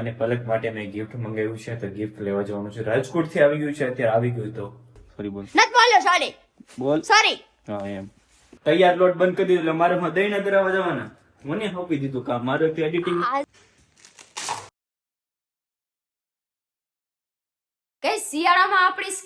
અને પલક માટે મેં ગિફ્ટ મંગાવ્યું છે તો ગિફ્ટ લેવા જવાનું છે. રાજકોટથી આવી ગયું છે અત્યારે આવી ગયું તો. સોરી બોલ. નત બોલ્યો સોરી બોલ. સોરી હા એમ. તૈયાર લોટ બંધ કરી દીધો એટલે મારે દહીં ધરાવવા જવાના મને સોંપી દીધું કામ મારે એડિટિંગ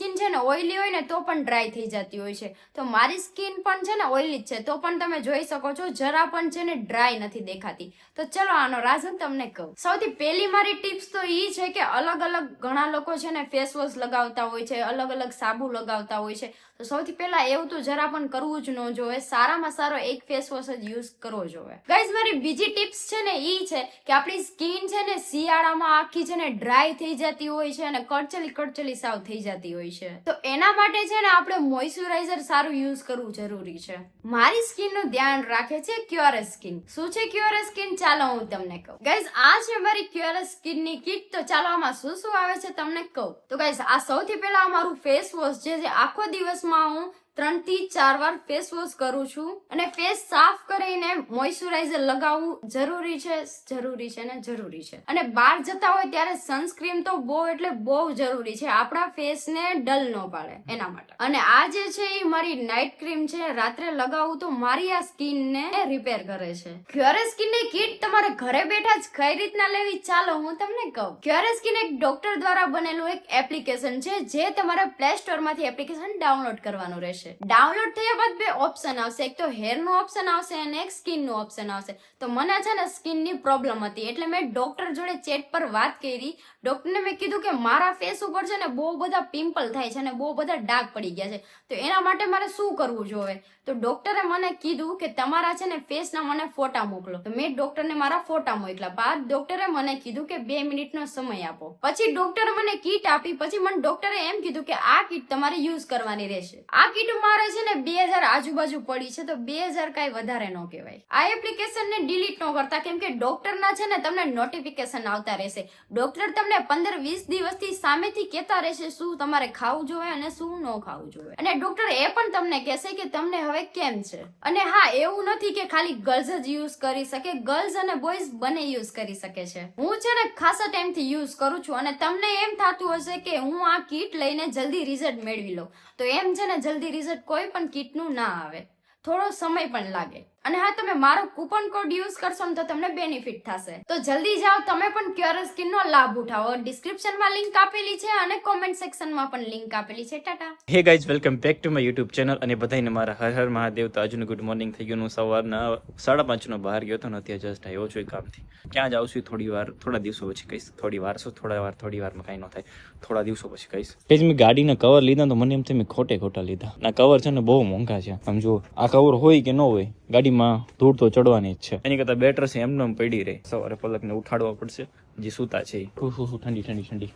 સ્કિન છે ને ઓઇલી હોય ને તો પણ ડ્રાય થઈ જતી હોય છે. તો મારી સ્કિન પણ છે ને ઓઇલી જ છે. તો પણ તમે જોઈ શકો છો, જરા પણ છે ને ડ્રાય નથી દેખાતી. તો ચલો આનો રાજ તમને કહું. સૌથી પહેલી મારી ટિપ્સ તો એ છે કે અલગ અલગ ઘણા લોકો છે ને ફેસ વોશ લગાવતા હોય છે, અલગ અલગ સાબુ લગાવતા હોય છે. તો સૌથી પહેલા એવું તો જરા પણ કરવું જ ન જોઈએ સારામાં સારો એક ફેસ વોશ જ યુઝ કરવો જોઈએ ગાઈઝ, મારી બીજી ટિપ્સ છે ને એ છે કે આપણી સ્કિન છે ને શિયાળામાં આખી છે ને ડ્રાય થઈ જતી હોય છે અને કડચલી કડચલી સાવ થઈ જતી હોય છે તો એના માટે છે ને આપણે મોઇશ્ચરાઇઝર સારું યુઝ કરવું જરૂરી છે. મારી સ્કિનનું ધ્યાન રાખે છે ક્યોરસ સ્કિન શું છે ક્યોરસ સ્કિન ચાલો હું તમને કહું. ગાઈઝ આ છે મારી ક્યોરસ સ્કિનની કિટ તો ચાલો આમાં શું શું આવે છે તમને કહું. તો ગાઈઝ આ સૌથી પહેલા અમારું ફેસ વોશ છે જે આખો દિવસમાં હું ત્રણથી ચાર વાર ફેસ વોશ કરું છું અને ફેસ સાફ કરીને મોઇશ્ચરાઇઝર લગાવવું જરૂરી છે જરૂરી છે ને જરૂરી છે. અને બહાર જતા હોય ત્યારે સનસ્ક્રીન તો બહુ એટલે બહુ જરૂરી છે. આપણા ફેસને ડલ ન પાડે એના માટે. અને આ જે છે એ મારી નાઇટ ક્રીમ છે. રાત્રે લગાવું તો મારી આ સ્કિનને રિપેર કરે છે. ક્યોરે સ્કિનની કીટ તમારે ઘરે બેઠા જ કઈ રીતના લેવી ચાલો હું તમને કહું. ક્યોરે સ્કિન એક ડોક્ટર દ્વારા બનેલું એક એપ્લિકેશન છે, જે તમારે પ્લે સ્ટોરમાંથી એપ્લિકેશન ડાઉનલોડ કરવાનું રહેશે. ડાઉનલોડ થયા બાદ બે ઓપ્શન આવશે. એક તો હેરનું ઓપ્શન આવશે અને એક સ્કિનનું ઓપ્શન આવશે. તો મને છે ને સ્કિનની પ્રોબ્લેમ હતી. એટલે મેં ડોક્ટર જોડે ચેટ પર વાત કરી. ડોક્ટરને મેં કીધું કે મારા ફેસ ઉપર છે ને બહુ બધા પિમ્પલ થાય છે અને બહુ બધા ડાઘ પડી ગયા છે. તો એના માટે મારે શું કરવું જોઈએ? તો ડોક્ટરે મને કીધું કે તમારા છે ને ફેસના મને ફોટા મોકલો. તો મેં ડોક્ટરને મારા ફોટા મોકલા. બાદ ડોક્ટરે મને કીધું કે બે મિનિટનો સમય આપો. પછી ડોક્ટરે મને કીટ આપી. પછી મને ડોક્ટરે એમ કીધું કે આ કીટ તમારે યુઝ કરવાની રહેશે. આ કીટ મારે છે ને બે હજાર આજુબાજુ પડી છે. તો બે હજાર કાંઈ વધારે ન કહેવાય. આ એપ્લિકેશનને ડિલીટ ન કરતા. કેમ કે ડોક્ટરના છે ને તમને નોટિફિકેશન આવતા રહેશે. ડોક્ટર તમને પંદર વીસ દિવસથી સામેથી કહેતા રહેશે શું તમારે ખાવું જોઈએ અને શું ન ખાવું જોઈએ. અને ડોક્ટર એ પણ તમને કહેશે કે તમને હવે કેમ છે. અને હા, એવું નથી કે ખાલી ગર્લ્સ જ યુઝ કરી શકે ગર્લ્સ અને બોયઝ બંને યુઝ કરી શકે છે. હું છે ને ખાસા ટાઈમથી યુઝ કરું છું અને તમને એમ થતું હશે કે હું આ કીટ લઈને જલ્દી રિઝલ્ટ મેળવી લઉં. તો એમ છે ને જલ્દી રિઝલ્ટ કોઈ પણ કીટનું ના આવે. થોડો સમય પણ લાગે. અને હા, તમે મારો કૂપન કોડ યુઝ કરશો ને તો તમને બેનિફિટ થશે. તો જલ્દી જાઓ, તમે પણ ક્યોર સ્કિનનો લાભ ઉઠાવો. ડિસ્ક્રિપ્શનમાં લિંક આપેલી છે અને કોમેન્ટ સેક્શનમાં પણ લિંક આપેલી છે. Tata. Hey guys welcome back to my YouTube channel અને બધાને મારા હર હર મહાદેવ તો આજનું ગુડ મોર્નિંગ થઈ ગયું. હું સવારના સાડા પાંચનો બહાર ગયો હતો ને અત્યારે જસ્ટ આવ્યો છું એ કામથી. ક્યાં જાઉં છું થોડી વાર, થોડા દિવસો પછી કહીશ. થોડી વાર શું? થોડા વાર, થોડી વારમાં કાંઈ ન થાય. થોડા દિવસો પછી કહીશ. એ જ મેં ગાડીના કવર લીધા તો મને એમ થાય મેં ખોટે ખોટા લીધા. ના કવર છે ને બહુ મોંઘા છે. આમ જુઓ, આ કવર હોય કે ન હોય ગાડીમાં ધૂળ તો ચડવાની જ છે. એની કરતાં બેટર છે એમને એમ પડી રહે. સવારે પલકને ઉઠાડવા પડશે જે સૂતા છે શું શું શું ઠંડી ઠંડી ઠંડી.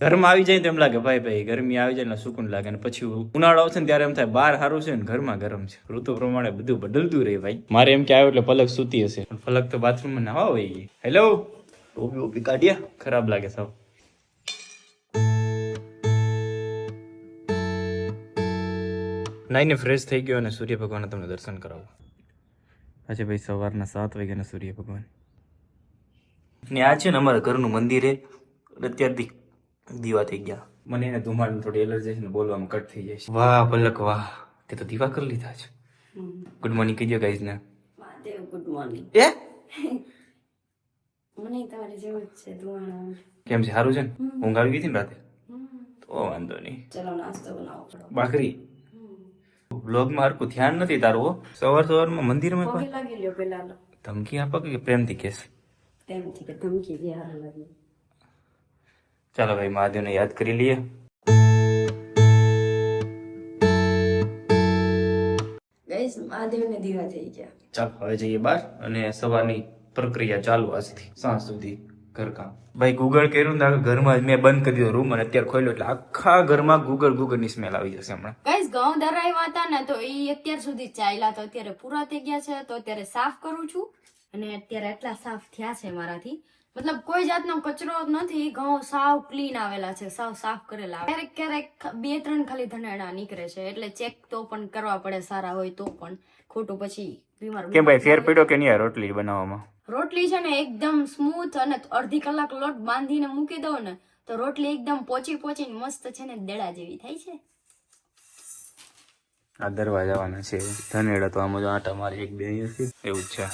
ઘરમાં આવી જાય તો એમ લાગે ભાઈ ભાઈ ગરમી આવી જાય ને સુકૂન લાગે. અને પછી ઉનાળો આવશે ને ત્યારે એમ થાય બહાર સારું છે ને ઘરમાં ગરમ છે. ઋતુ પ્રમાણે બધું બદલતું રહે ભાઈ. મારે એમ કે આવ્યો એટલે પલક સૂતી હશે. પણ પલક તો બાથરૂમમાં નાવા હોય ગઈ હેલો ઓબી ઓબી કાઢ્યા? ખરાબ લાગે સાવ. નાઈને ફ્રેશ થઈ ગયો અને સૂર્ય ભગવાનના તમને દર્શન કરાવું. આજે ભાઈ સવારના સાત વાગ્યાના સૂર્ય ભગવાન ને આ છે ને અમારા ઘરનું મંદિર અત્યારથી દીવા થઈ ગયા. મને એને ધુમાડની થોડી એલર્જી છે ને બોલવામાં કટ થઈ જાય છે. વાહ પલક વાહ. તે તો દીવા કરી લીધા છે. ગુડ મોર્નિંગ કહીજો ગાઈઝ ને. ગુડ મોર્નિંગ એ? મને તમારી જેવું જ છે ધુવાણા કેમ છે? સારું છે ને? ઊંઘ આવી ગઈ હતી ને રાતે? તો વાંધો નહીં. ચલો નાસ્તો બનાવો. બાકરી બ્લોગમાં હરકું ધ્યાન નથી તારું. સવાર સવારમાં મંદિરમાં કોઈ? લાગી લ્યો પેલા ધમકી આપો કે પ્રેમથી કેસ? તેમથી કે ધમકી દે હાર લાગી. ચાલો ભાઈ મહાદેવને યાદ કરી લઈએ. ગઈસ મહાદેવને દીવા થઈ ગયા. ચાલો હવે જઈએ બહાર અને સવારની પ્રક્રિયા ચાલુ આજથી સાંજ સુધી. ઘરકામ. ભાઈ ગૂગલ કર્યું ને ઘરમાં જ મેં બંધ કરી દીધો રૂમ અને અત્યારે ખોલ્યો એટલે આખા ઘરમાં ગૂગલ ગૂગળની સ્મેલ આવી જશે હમણાં. ગાઈસ ઘઉં ધરાવ્યા હતા ને તો એ અત્યાર સુધી ચાલ્યા તો અત્યારે પૂરા થઈ ગયા છે. તો અત્યારે સાફ કરું છું. અને અત્યારે એટલા સાફ થયા છે મારાથી. મતલબ કોઈ જાતનો કચરો નથી ઘઉં સાવ ક્લીન આવેલા છે સાવ સાફ કરેલા. ક્યારેક ક્યારેક બે ત્રણ ખાલી ધનેડા નીકળે છે એટલે ચેક તો પણ કરવા પડે સારા હોય તો પણ. ખોટું પછી બીમાર કેમ ભાઈ ફેર પીડો કે નહીં રોટલી બનાવવામાં? રોટલી છે ને એકદમ સ્મૂથ અને અડધી કલાક લોટ બાંધીને મૂકી દઉં ને તો રોટલી એકદમ પોચી પોચીને મસ્ત છે ને દેડા જેવી થાય છે. આ દરવાજાવાના છે ધનેડા તો આમ જ આટા મારી એક બે છે એવું જ છે.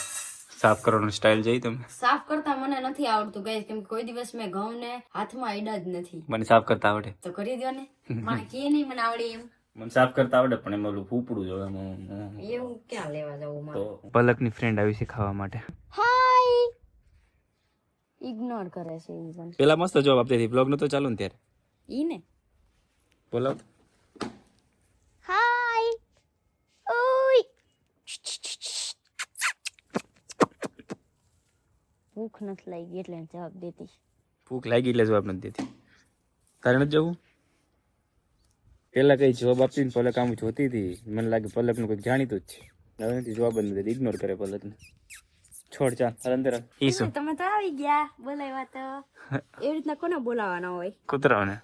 સાફ કરવાનો સ્ટાઇલ જઈ તમે? સાફ કરતા મને નથી આવડતું ગાઈસ કેમ કે કોઈ દિવસ મેં ઘઉં ને હાથમાં અડ્યા જ નથી. મને સાફ કરતા આવડે. તો કરી દો ને. મને કે નહીં મને આવડે એમ. મને સાફ કરતા આવડે પણ એમાં ઓલું ફૂપડું જોવે એમાં એવું ક્યાં લેવા જવું મારે? તો પલકની ફ્રેન્ડ આવી છે ખાવા માટે. હાય ઇગ્નોર કરે છે પેલા મસ્ત જવાબ આપતી હતી બ્લોગ નતો ચાલુ ને ત્યારે? ઈ ને. બોલો હાય ઓય ભૂખ નથી લાગી એટલે જવાબ દેતી ભૂખ લાગી એટલે જવાબ નથી દેતી. તારે નથી જવું? પેલા કઈ જવાબ આપતી ને પલક આમ જોતી હતી. મને લાગે પલકનું કંઈક જાણીતું જ છે. હવે નથી જવાબ જ નથી. ઇગ્નોર કરે પલક ને છોડ ચાલ હાલ અંદર. તમે તો આવી ગયા બોલાવ્યા તો એવી રીતના કોને બોલાવાના હોય? કૂતરાઓને.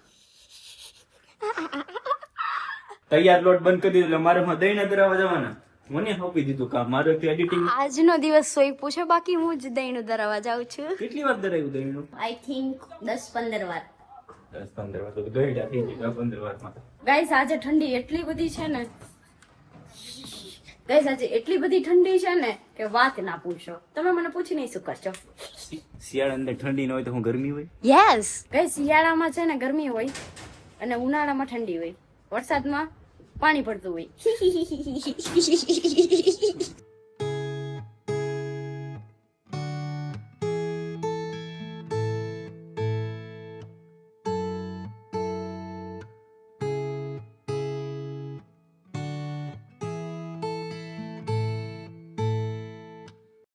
તૈયાર લોટ બંધ કરી દીધો એટલે મારે દહીં ના આવવા જવાના. મને આપી દીધું કામ. મારે એડિટિંગ આજનો દિવસ સોઈ પૂછે બાકી હું જ દહીંનું ધરાવા જાઉં છું. કેટલી વાર દરાયું દહીંનું? આઈ થિંક 10 15 વાર. 10 15 વાર તો ગઈડા થઈ ગઈ પંદર વારમાં ગાઈસ આજે ઠંડી એટલી બધી છે ને. ગાઈસ આજે એટલી બધી ઠંડી છે ને કે વાત ના પૂછો. તમે મને પૂછી નહીં શું કરશો? શિયાળા અંદર ઠંડી ન હોય તો હું ગરમી હોય? યસ ગાઈસ શિયાળામાં છે ને ગરમી હોય અને ઉનાળામાં ઠંડી હોય. વરસાદમાં પાણી પડતું હોય.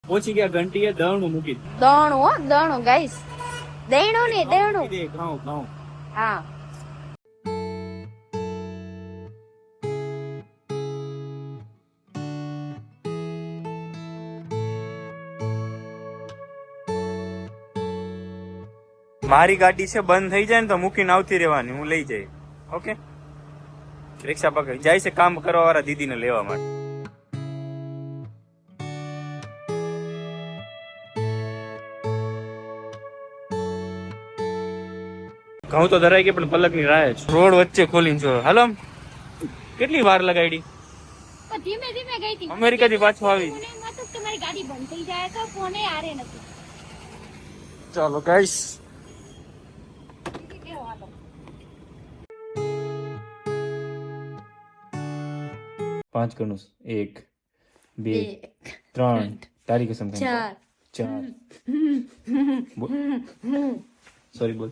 પહોંચી ગયા ઘંટીએ દણું મૂકી દણું હો દણું ગાઈસ. દણું ને દણું. દે ઘઉં ઘઉં હા. મારી ગાડી છે બંધ થઈ જાય ને તો મૂકીને આવતી રહેવાની હું લઈ જઈ ઓકે? રિક્ષા પકડી. જાય છે કામ કરવા વાળા દીદીને લેવા માટે. ઘઉં તો ધરાઈ ગઈ પણ પલકની રાહ જ રોડ વચ્ચે ખોલીને જો હાલો કેટલી વાર લગાડી? ધીમે ધીમે ગઈ હતી. અમેરિકાથી પાછો આવી. મને એમ કે મારી ગાડી બંધ થઈ જાય તો ફોને આરે નથી. ચાલો ગાઈસ પાંચ ગણું એક બે બે ત્રણ તારી કસમ ખાઈને ચાર ચાર સોરી બોલ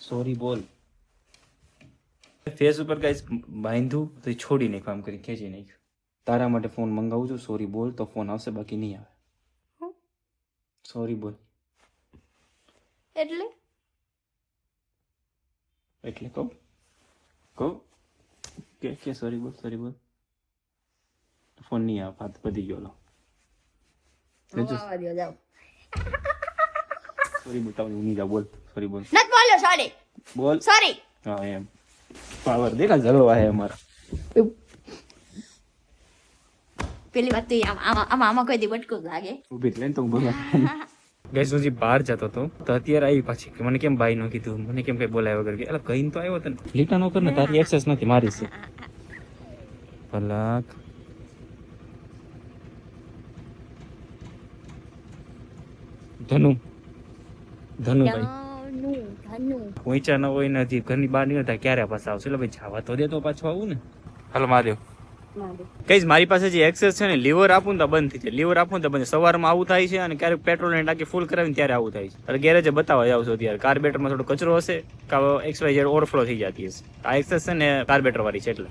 સોરી બોલ ફેસ ઉપર ગાઈસ બાંધ્યું તો એ છોડી નાખ્યું આમ કરી ખેંચી નાખ્યું તારા માટે ફોન મંગાવું છું સોરી બોલ તો ફોન આવશે બાકી નહીં આવે સોરી બોલ એટલે? એટલે કહું? કહું? કે કે સોરી બોલ સોરી બોલ. ફોન નહીં આવે હાથ પતી ગયો લો. સોરી બોલ તાવ નહીં જા બોલ. સોરી બોલ. નત બોલ્યો સોરી બોલ. સોરી હા એમ. પાવર દેખા જલવા હે અમારા. પેલી વાત તો આમ આમાં કોઈ દી બટકો લાગે. જ લઈને તો હું ગઈ સુધી બહાર જતો હતો તો અત્યારે આવી પાછી મને કેમ ભાઈ નો કીધું મને કેમ કઈ બોલાય વગર એટલે કહીને તો આવ્યો તને લીટા નો કર ને તારી એક્સેસ નથી મારી છે. પલક ધનુ. ધનુભાઈ. ધનુ ધનુ. પહોંચ્યા ન હોય નથી ઘરની બહાર નીકળતા ક્યારે પાછા આવશે? એટલે ભાઈ જવા તો દે તો પાછું આવું ને. હાલો મહાદેવ. કઈ મારી પાસે જે એક્સેસ છે ને લીવર આપું તો બંધ થઈ જાય. લીવર આપું તો બંધ સવારમાં આવું થાય છે અને ક્યારેક પેટ્રોલ ને ટાંકી ફૂલ કરાવીને ત્યારે આવું થાય છે. એટલે ગેરેજે બતાવવા જાવ છો ત્યારે. કાર્બેટરમાં થોડો કચરો હશે કાં એક્સ વાય ઝેડ ઓવરફ્લો થઈ જતી હશે. આ એક્સેસ છે ને કાર્બેટર વાળી છે એટલે.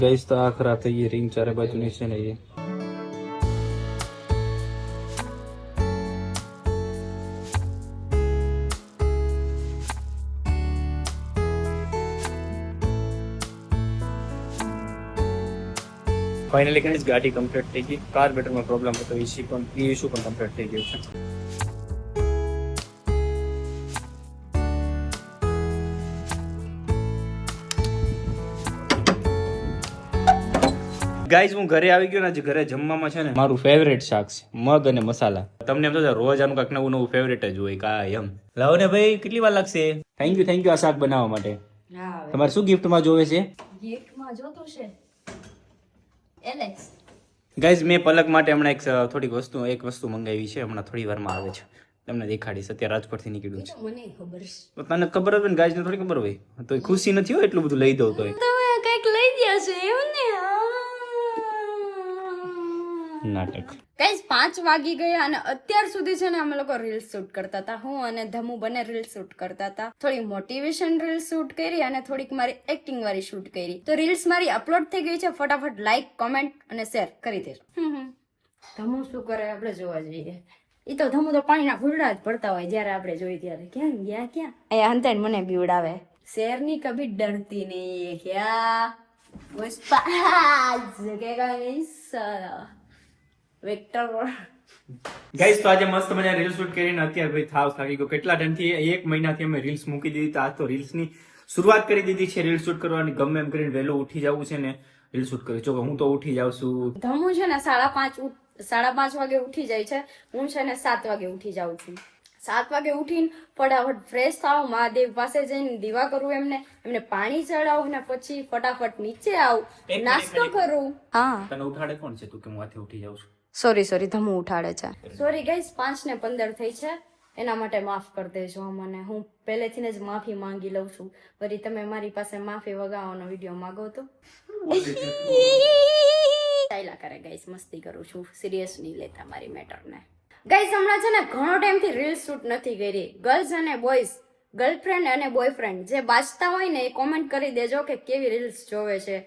ગઈશ તો આ ખરાબ થઈ ગઈ. રિંગ ચારે બાજુની છે ને એ. ફાઇનલી કહીશ ગાડી કમ્પ્લીટ થઈ ગઈ. કાર્બેટરમાં પ્રોબ્લેમ હતો એસી પણ એ ઇસ્યુ પણ કમ્પ્લીટ થઈ ગયો છે. ગાઈઝ હું ઘરે આવી ગયો ને આજે ઘરે જમવામાં છે ને મારું ફેવરેટ શાક છે મગ અને મસાલા. તમને એમ તો રોજ આનું કાંઈક નવું નવું ફેવરેટ જ હોય કા એમ. લાવો ને ભાઈ કેટલી વાર લાગશે? થેન્ક યુ થેન્ક યુ આ શાક બનાવવા માટે. તમારે શું ગિફ્ટમાં જોવે છે? ગિફ્ટમાં જોતું છે. એલેક્સ. ગાઈઝ મેં પલક માટે હમણાં એક થોડીક વસ્તુ એક વસ્તુ મંગાવી છે હમણાં થોડી વારમાં આવે છે. તમને દેખાડીશ અત્યારે રાજકોટથી નીકળ્યું છે. મને ખબર છે. તો તને ખબર હોય ને ગાઈઝને થોડી ખબર હોય. તો ખુશી નથી હોય એટલું બધું લઈ દઉં તો તમે કંઈક લઈ ગયા છે એવું ને નાટક. ગાઈસ પાંચ વાગી ગયા અને અત્યાર સુધી છે ને અમે લોકો રીલ શૂટ કરતા હતા. હું અને ધમુ બંને રીલ શૂટ કરતા હતા. થોડી મોટિવેશન રીલ શૂટ કરી અને થોડીક મારી એક્ટિંગ વાળી શૂટ કરી. તો રીલ્સ મારી અપલોડ થઈ ગઈ છે. ફટાફટ લાઈક કોમેન્ટ અને શેર કરી દેજો. ધમુ શું કરે? આપણે જોવા જઈએ. એ તો ધમુ તો પાણીના ફૂલડા જ પડતા હોય જ્યારે આપણે જોઈ ત્યારે. ક્યાં ગયા ક્યાં? એ અંતે મને બીવડાવે. શેરની કભી ડરતી નહીં ક્યાં? પુષ્પા કે કઈ સારા. વેક્ટર ગાઈસ તો આજે મસ્ત મજા રીલ્સ શૂટ કરીને અત્યારે ભાઈ થાવ થાકી ગયો. કેટલા ટાઈમથી એક મહિનાથી અમે રીલ્સ મૂકી દીધી તો. આજ તો રીલ્સની શરૂઆત કરી દીધી છે રીલ શૂટ કરવાની. ગમે એમ કરીને વહેલો ઉઠી જવું છે ને રીલ શૂટ કરી. જો હું તો ઉઠી જાઉં છું. ધમુ છે ને સાડા પાંચ સાડા પાંચ વાગે ઉઠી જાય છે. હું છે ને સાત વાગે ઉઠી જાઉં છું. સાત વાગે ઉઠીને ફટાફટ ફ્રેશ થાવ મહાદેવ પાસે જઈને દીવા કરું એમને. એમને પાણી ચડાવું ને પછી ફટાફટ નીચે આવું. નાસ્તો કરું. હા તને ઉઠાડે કોણ છે તું કે હું આથી ઉઠી જાઉં છું? સોરી સોરી ધમું ઉઠાડે છે. સોરી ગાઈસ પાંચ ને પંદર થઈ છે. એના માટે માફ કરી દેજો મને હું પહેલેથી જ માફી માંગી લઉં છું. ફરી તમે મારી પાસે માફી વગાવવાનો વીડિયો માંગો તો. ચાલ્યા કરે ગાઈસ મસ્તી કરું છું. સિરિયસ નહીં લેતા મારી મેટરને ગાઈસ હમણાં છે ને ઘણો ટાઈમથી રીલ શૂટ નથી કરી. ગર્લ્સ અને બોયઝ ગર્લફ્રેન્ડ અને બોયફ્રેન્ડ જે બાજતા હોય ને એ કોમેન્ટ કરી દેજો કે કેવી રીલ્સ જોવે છે.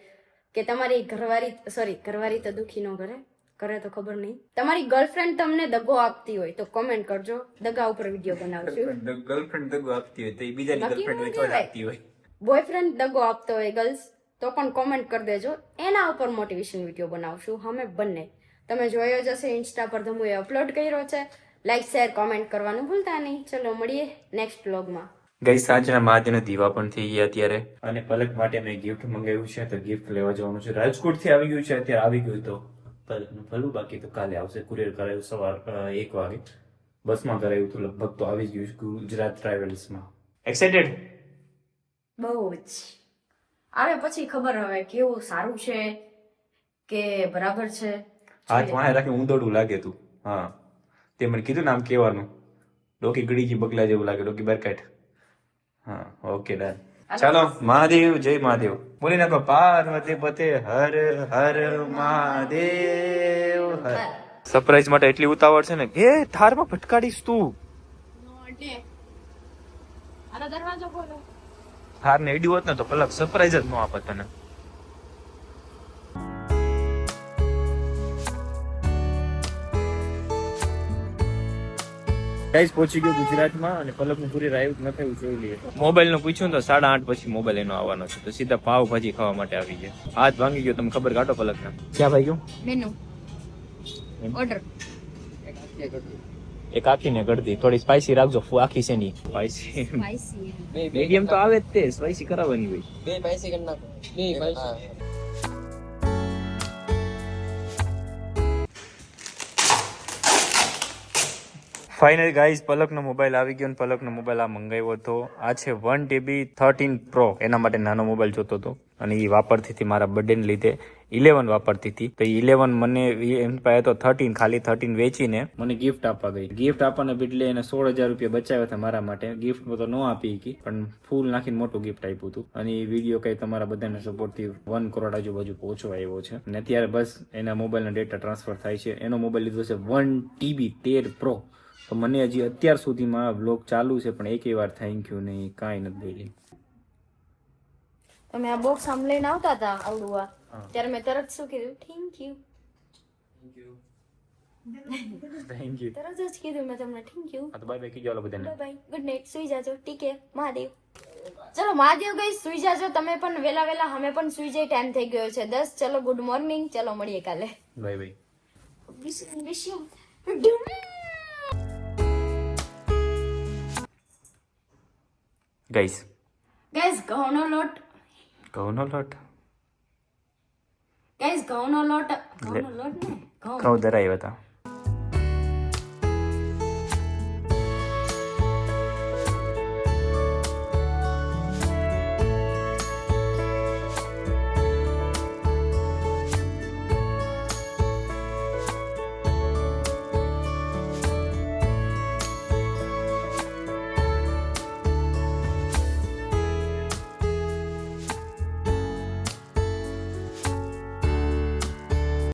કે તમારી ઘરવાળી સોરી ઘરવાળી તો દુખી ન કરે. કરે તો ખબર નહીં. તમારી ગર્લફ્રેન્ડ તમને દગો આપતી હોય તો કોમેન્ટ કરજો. દગા ઉપર વીડિયો બનાવશું. ગર્લફ્રેન્ડ દગો આપતી હોય તો એ બીજાની ગર્લફ્રેન્ડ આપતી હોય. બોયફ્રેન્ડ દગો આપતો હોય ગર્લ્સ તો પણ કોમેન્ટ કરી દેજો. એના ઉપર મોટિવેશન વીડિયો બનાવશું અમે બંને. તમે જોયો જ હશે ઇન્સ્ટા પર ધમુએ અપલોડ કર્યો છે. લાઈક શેર કોમેન્ટ કરવાનું ભૂલતા નહીં. ચલો મળીએ નેક્સ્ટ વ્લોગમાં ગઈ સાંજના મહાદેવના દીવા પણ થઈ ગયા અત્યારે. અને પલક માટે મેં ગિફ્ટ મંગાવ્યું છે તો ગિફ્ટ લેવા જવાનું છે. રાજકોટથી આવી ગયું છે અત્યારે આવી ગયું તો. પલકનું ભલું બાકી તો કાલે આવશે. કુરિયર કરાયું સવાર એક વાગે. બસમાં કરાયું તો લગભગ તો આવી ગયું છે ગુજરાત ટ્રાવેલ્સમાં. એક્સાઇટેડ બહુ જ. આવે પછી ખબર હવે કેવું સારું છે કે બરાબર છે. હાથ વાણે રાખી ઊંધોડું લાગે તું. હા. તે મને કીધું ને આમ કહેવાનું. ડોકી ગળી ગઈ બગલા જેવું લાગે ડોકી બરકાટ. હા ઓકે ડન ચાલો મહાદેવ જય મહાદેવ. બોલી નાખો પાર્વતી પતે હર હર મહાદેવ હર. સરપ્રાઈઝ માટે એટલી ઉતાવળ છે ને એ થારમાં ભટકાડીશ તું. દરવાજો ખોલો. થાર ને એડી હોત ને તો પલક સરપ્રાઈઝ જ ન આપત તને. ગાઈસ પહોંચી ગયો ગુજરાતમાં અને પલકનું પૂરી રાયું ન થયું જોઈ લઈએ. મોબાઈલનું પૂછ્યું તો સાડા આઠ પછી મોબાઈલ એનો આવવાનો છે. તો સીધા પાવ ભાજી ખાવા માટે આવી ગયા. હાથ ભાંગી ગયો. તમે ખબર કાઢો પલક ના ક્યાં ભાઈ ગયું? મેનુ. ઓર્ડર એક આખીને ગળદી થોડી સ્પાઈસી રાખજો. ફૂ આખી છે ની. સ્પાઈસી સ્પાઈસી મીડિયમ તો આવે જ તે. સ્પાઈસી કરાવવાની હોય. બે સ્પાઈસી કરી નાખો. બે પૈસે ફાઇનલ ગાઈઝ પલકનો મોબાઈલ આવી ગયો પલકનો મોબાઈલ આ મંગાવ્યો હતો. આ છે વન ટીબી થર્ટીન પ્રો એના માટે નાનો મોબાઈલ જોતો હતો અને એ વાપરતી હતી મારા બર્થડેને લીધે. ઇલેવન વાપરતી હતી. તો ઇલેવન મને એમ પાસે તો થર્ટીન ખાલી થર્ટીન વેચીને મને ગિફ્ટ આપવા ગઈ. ગિફ્ટ આપવાને બદલે એને સોળ હજાર રૂપિયા બચાવ્યા હતા મારા માટે. ગિફ્ટ તો ન આપી હતી પણ ફૂલ નાખીને મોટું ગિફ્ટ આપ્યું હતું. અને એ વીડિયો કઈ તમારા બધાને સપોર્ટથી વન કરોડ આજુબાજુ પહોંચવા આવ્યો છે. અને અત્યારે બસ એના મોબાઈલના ડેટા ટ્રાન્સફર થાય છે. એનો મોબાઈલ લીધો છે વન ટીબી તેર પ્રો તો મને હજી અત્યાર સુધીમાં બ્લોગ ચાલુ છે પણ એકે વાર થેન્ક યુ નહીં કાંઈ નથી બોલી તમે આ બોક્સ આમ લઈને આવતા હતા આવડું ત્યારે મેં તરત શું કીધું? થેન્ક યુ થેન્ક યુ તરત જ કીધું મેં તમને થેન્ક યુ હા તો બાય બાય કીજો બધાને. બાય બાય ગુડ નાઈટ સુઈ જાજો. ટીકે મહાદેવ. ચલો મહાદેવ ગઈ સુઈ જાજો. તમે પણ વેલા વેલા અમે પણ સુઈ જઈ ટાઈમ થઈ ગયો છે. દસ ચલો ગુડ મોર્નિંગ ચલો મળીએ કાલે. Bye bye wish wish you guys guys ઘઉંનો લોટ ઘઉંનો લોટ ગાઈસ ઘઉંનો લોટ ઘઉંનો લોટ ને ઘઉં ધરાવ્યા હતા.